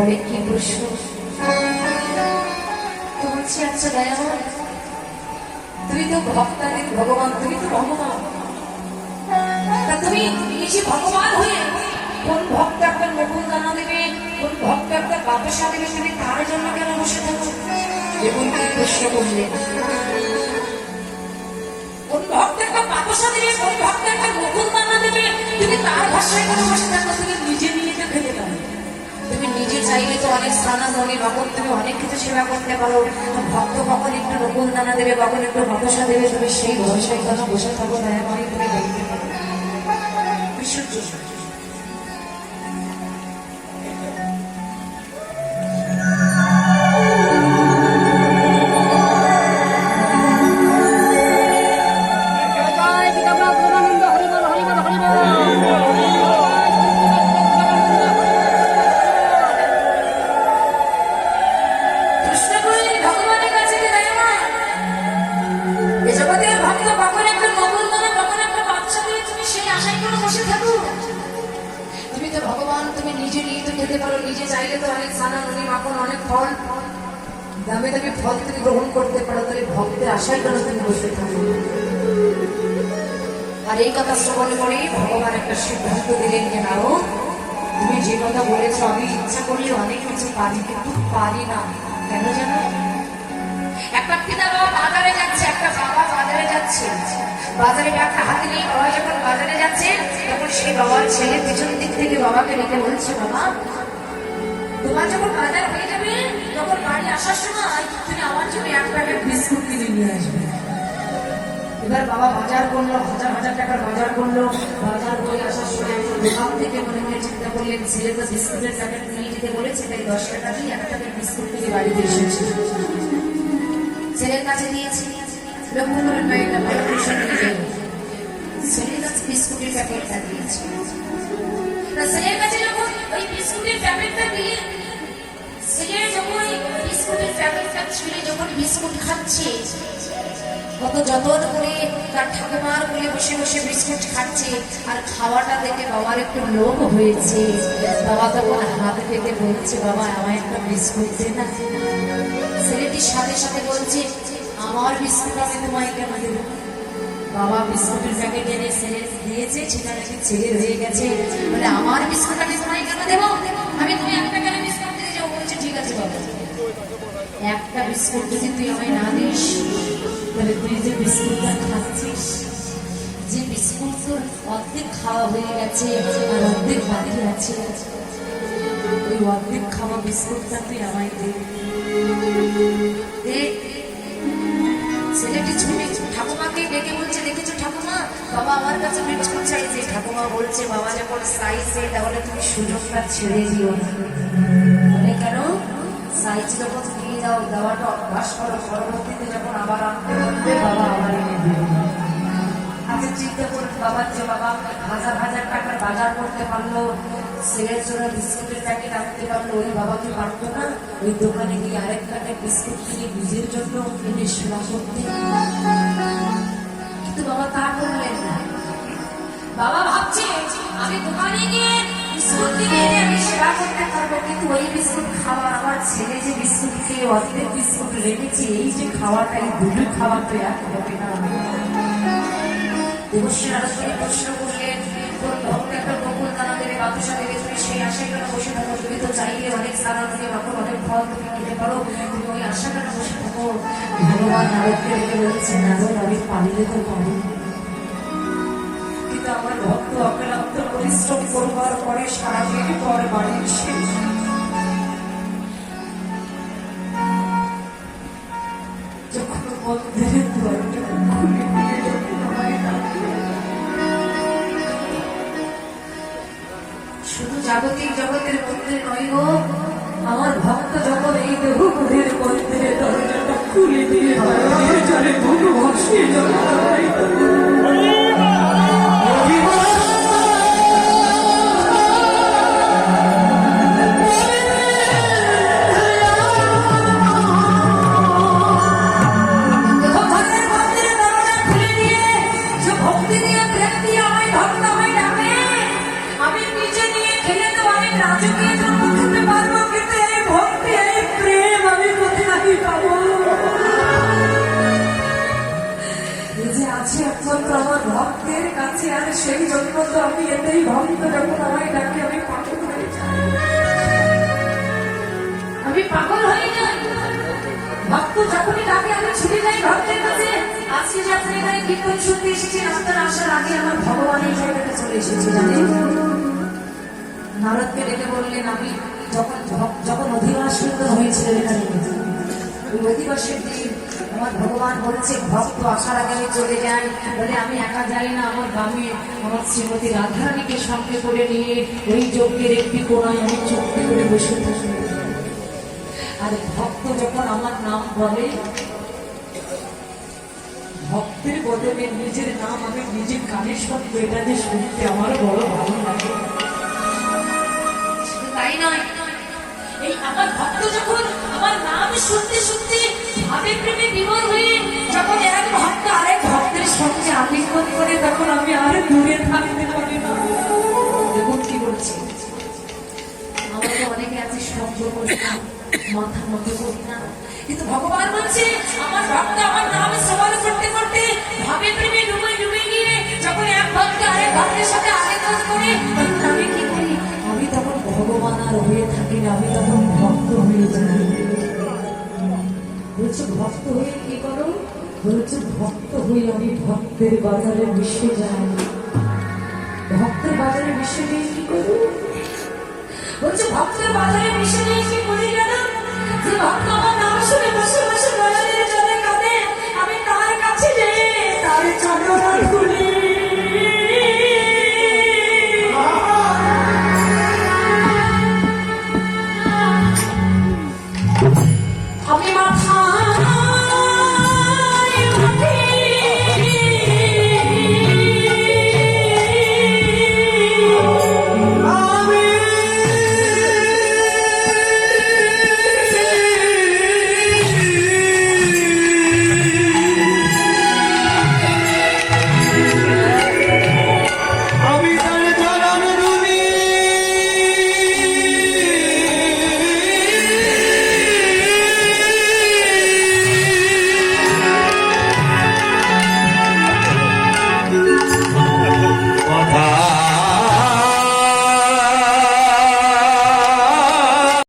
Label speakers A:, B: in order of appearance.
A: বলে কি দয়াময় তুমি তো ভগবান, তুমি তো ভগবান। তা তুমি নিজে ভগবান হয়ে কোন ভক্ত নকুল দানা দেবে, কোন ভক্ত বাতাসা দেবে তুমি তার জন্য কেন বসে থাকো? এবং কি প্রশ্ন কোন ভক্ত একটা বাতাসা দেবে কোন ভক্ত একটা নকুল দানা দেবে, তুমি তার ভাষায় কেন বসে চাইলে তো অনেক স্নানা ধনী ভগবান তুমি অনেক কিছু সেবা করতে পারো। ভক্ত কখন একটু নকুল দানা দেবে কখন একটু ভরসা দেবে, তুমি সেই ভরসায় কেন বসে থাকো, দয়া করে তুমি দেখতে পারো। বিশুদ্ধ নিজে নিয়ে তো খেতে পারো, নিজে চাইলে তো অনেক সানা নদী মাখন, অনেক ফল। দামে দামে ফল তুমি গ্রহণ করতে পারো, তাহলে ভক্তের আশার কেন তুমি বসে থাকো। আর এই কথা শ্রবণ করে ভগবান একটা সিদ্ধান্ত দিলেন যে নাও তুমি যে কথা বলেছ, আমি ইচ্ছা করলে অনেক কিছু পারি, কিন্তু পারি না। কেন জানো? একটা বাবা বাজারে যাচ্ছে, একটা বাবা বাজারে যাচ্ছে। বাজারে একটা হাতে নিয়ে বাবা যখন বাজারে যাচ্ছে, তখন সেই বাবার ছেলে পিছন দিক থেকে বাবাকে ডেকে বলছে, বাবা, তোমার যখন বাজার হয়ে যাবে, তখন বাড়ি আসার সময় তুমি আমার জন্য এক প্যাকেট বিস্কুট কিনে নিয়ে আসবে। এবার বাবা বাজার করল, হাজার হাজার টাকার বাজার করল। বাজার করে আসার সময় দোকান থেকে মনে মনে চিন্তা করলেন, ছেলে তো বিস্কুটের প্যাকেট নিয়ে যেতে বলেছে, তাই দশ টাকা দিয়ে এক প্যাকেট বিস্কুট কিনে বাড়িতে এসেছে। ছেলের কাছে দিয়েছি। লক্ষ্য করে কয়েকটা ভালো ছেলের কাছে বিস্কুটের প্যাকেটটা দিয়েছি। ছেলের কাছে যখন ওই বিস্কুটের প্যাকেটটা দিয়ে ছেলের যখন ওই বিস্কুটের প্যাকেটটা ছেলে যখন বিস্কুট খাচ্ছে, কত যতন করে তার ঠাকুমার কোলে বসে বসে বিস্কুট খাচ্ছে, আর খাওয়াটা দেখে বাবার একটু লোভ হয়েছে। বাবা তখন হাত পেতে বলছে, বাবা, আমায় একটা বিস্কুট দে না। ছেলেটির সাথে সাথে বলছে, আমার বিস্কুট আমি তোমায় কেন দেব? বাবা বিস্কুটের প্যাকেট এনে ছেলে দিয়েছে সেটা নাকি ছেলে হয়ে গেছে। বলে, আমার বিস্কুট আমি তোমায় কেন দেবো? আমি তুমি একটা কেন বিস্কুট দিয়ে যাব বলছে, ঠিক আছে বাবা। একটা বিস্কুট যদি তুই আমায় না দিস, তাহলে তুই যে বিস্কুটটা খাচ্ছিস, যে বিস্কুট তোর অর্ধেক খাওয়া হয়ে গেছে আর অর্ধেক বাকি আছে অর্ধেক খাওয়া বিস্কুটটা তুই আমায় দে। ছেলেটি ছুটে ঠাকুমাকে ডেকে বলছে, দেখেছ ঠাকুমা? বাবা আমার কাছে বিস্কুট চাইছে ঠাকুমা বলছে, বাবা, যখন চাইছে তাহলে তুমি সুযোগটা ছেড়ে দিও না। বলে, কেন? সাইজ যখন দিয়ে দাও, দেওয়াটা অভ্যাস করো। পরবর্তীতে যখন আবার আনতে বাবা আবার এনে দেবে। চিন্তা করুন বাবার যে বাবা হাজার হাজার টাকার বাজার করতে পারল ছেলের জন্য বিস্কুটের প্যাকেট আনতে পারল, ওই বাবা কি পারতো না? ওই দোকানে গিয়ে আরেক প্যাকেট বিস্কুট কিনে নিজের জন্য কিনে সেবা করতে। কিন্তু বাবা তা করলেন না। বাবা ভাবছে, আমি দোকানে গিয়ে বিস্কুট কিনে আমি সেবা করতে পারব, কিন্তু ওই বিস্কুট খাওয়া আমার ছেলে যে বিস্কুট খেয়ে অর্ধেক বিস্কুট রেখেছে, এই যে খাওয়াটা, এই দুটো খাওয়া তো এক হবে না। সেই আশায় কেন তুমি তো চাইলে অনেক ফল তুমি খেতে পারো তুমি ওই আশা কেন বসে থাকো ভগবান তো কিন্তু আমার ভক্ত অক্লান্ত পরিশ্রম করবার পরে সারাদিন পর বাড়ি এসে সেই জন্য তো আমি এতেই ভক্ত যখন আমায় ডাকে, আমি পাগল হয়ে আমি পাগল হয়ে যাই। ভক্ত যখনই ডাকে, আমি ছুটে যাই ভক্তের কাছে। আজকে যে আপনার এখানে কীর্তন শুনতে এসেছি আপনার আসার আগে আমার ভগবান এই জায়গাটা চলে এসেছি, জানেন? নারদকে ডেকে বললেন, আমি যখন যখন অধিবাস সুন্দর হয়েছিল এখানে, ওই অধিবাসের দিন আমার ভগবান বলছে, ভক্ত আসার আগে আমি চলে যাই বলে, আমি একা যাই না, আমার গ্রামে আমার শ্রীমতী রাধারানীকে সঙ্গে করে নিয়ে ওই যজ্ঞের একটি কোনায় আমি চুক্তি করে বসে আর ভক্ত যখন আমার নাম বলে, ভক্তের বদলে নিজের নাম আমি নিজের কানে শব্দ এটা যে শুনতে আমার বড় ভালো লাগে। তাই নয়, এই আমার ভক্ত যখন আমার নাম শুনতে শুনতে আলিঙ্গন করে তখন আমি আর দূরে থাকতে পারি না। দেখুন কি বলছি? আমাকে অনেকে আছে শব্দ করি না, মাথা মতো করি না। কিন্তু ভগবান বলছে, আমার ভক্ত, আমার নামে সবার করতে করতে ভাবে প্রেমে ডুবে ডুবে গিয়ে যখন এক ভক্ত আরেক ভক্তের সাথে আলিঙ্গন করে আমি কি করি? আমি তখন ভগবান আর হয়ে থাকি না, আমি তখন ভক্ত হয়ে যাই। বলছে, ভক্ত হয়ে বলেছে, ভক্ত হই আমি ভক্তের বাজারে বিশ্বে যাই। ভক্তের বাজারে বিশ্বে গিয়ে কি করি বলছে, ভক্তের বাজারে বিশ্বে গিয়ে কি করি না যে ভক্ত আমার নাম শুনে বসে বসে বাজারে চলে কাঁদে, আমি তার কাছে যে তার চাদরা খুলি। আমি মাথা